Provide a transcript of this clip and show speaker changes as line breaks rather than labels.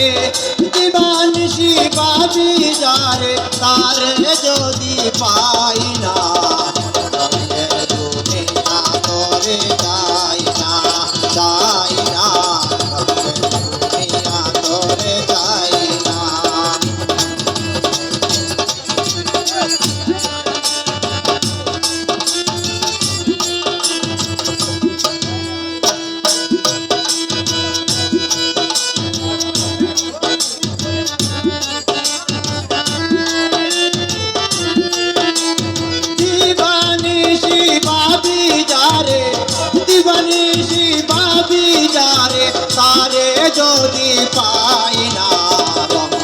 যারে দিবানিশি পাবি যারে তারে যদি পাই না দুনিয়া যদি পাই না তবে